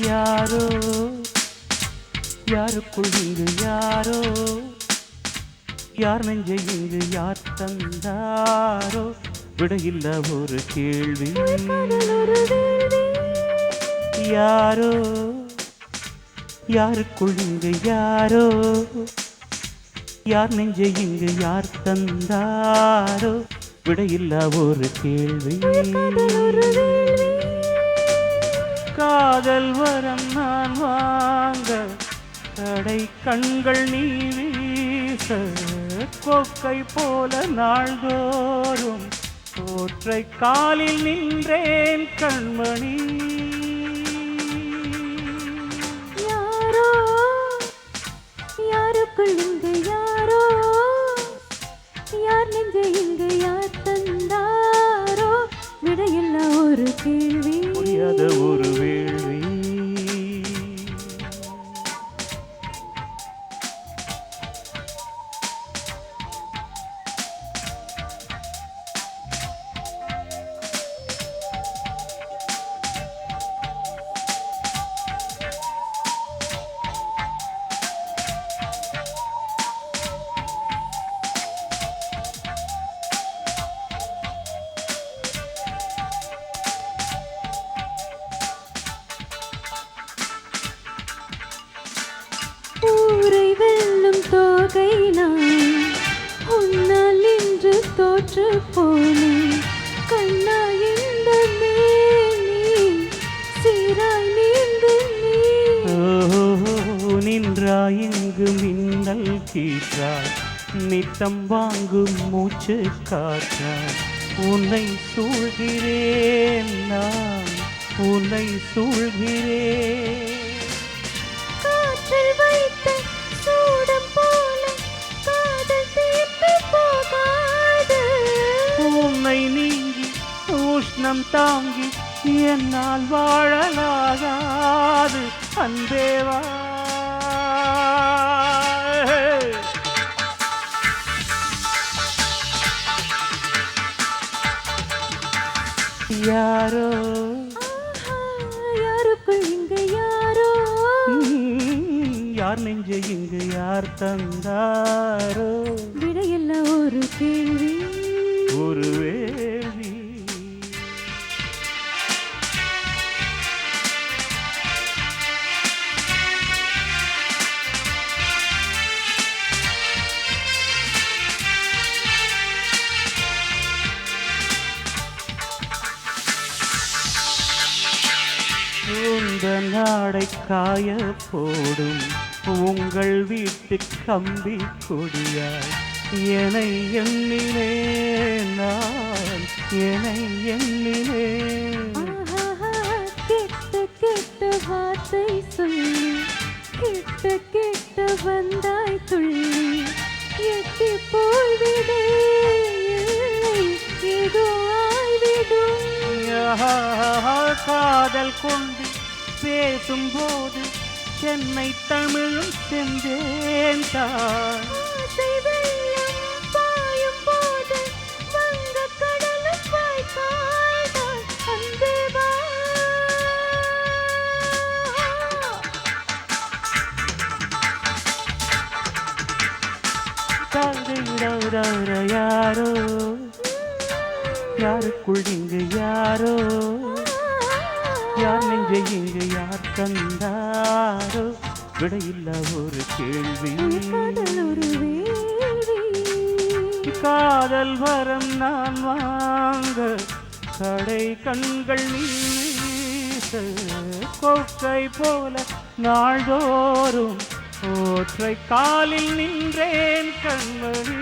யாரோ? யாருக்குள் இங்கு யாரோ? யார் நெஞ்ச இங்கு யார் தந்தாரோ? விடையில்ல ஒரு கேள்வி. யாரோ? யாருக்குள் இங்கு யாரோ? யார் நெஞ்ச இங்கு யார் தந்தாரோ? விடையில்ல ஒரு கேள்வி. காதல் வரம் நான் வாங்க கடை கண்கள் நீ வீச கொக்கை போல நாள்தோறும் தோற்றை காலில் நின்றேன் கண்மணி. யாரோ யாருக்குள் இங்கு யாரோ யார் நெஞ்சை இங்கு யார் தந்தாரோ விடையில்ல ஒரு கேள்வி. புரியாத ஒரு வேள்வி வெல்லும் நான் உன்னால் இன்று தோற்று போனேன். கண்ணா இந்த மேனி சீராய் நீந்து ஓ, நின்றாய் இங்கு மின்னல் கீற்றாய் நித்தம் வாங்கும் மூச்சு காற்றாய். உன்னை சூழ்கிறேன் நான் உன்னை சூழ்கிறேன். உஷ்ணம் தாங்கி என்னால் வாழலாகாது. அன்பேவா. யாரோ? யாருக்குள் இங்கு யாரோ? யார் நெஞ்சை இங்கு யார் தந்தாரோ? விடையில்ல ஒரு கேள்வி. உந்த நாடை காய போடும். உங்கள் வீட்டு கம்பி கொடியாய். என்னை எண்ணினே நான் என்னை எண்ணினே. கெட்ட கெட்ட வார்த்தை சொல்லி. கிட்ட கிட்ட வந்தாய் துள்ளி. எட்டி போய்விடு ஏதோ ஆய்விடும். ஆஹா, காதல் கொண்டு பேசும்போது சென்னை தமிழும் சென்றேன் தான் யாரோ? யாருக்குள் இங்கு யாரோ? யார் நெஞ்சை இங்கு யார் தந்தாரோ விடையில்ல ஒரு கேள்வி. காதல் வரம் நான் வாங்க கடை கண்கள் நீச கொக்கை போல நாள்தோறும் ஓற்றை காலில் நின்றேன் கண்மணி.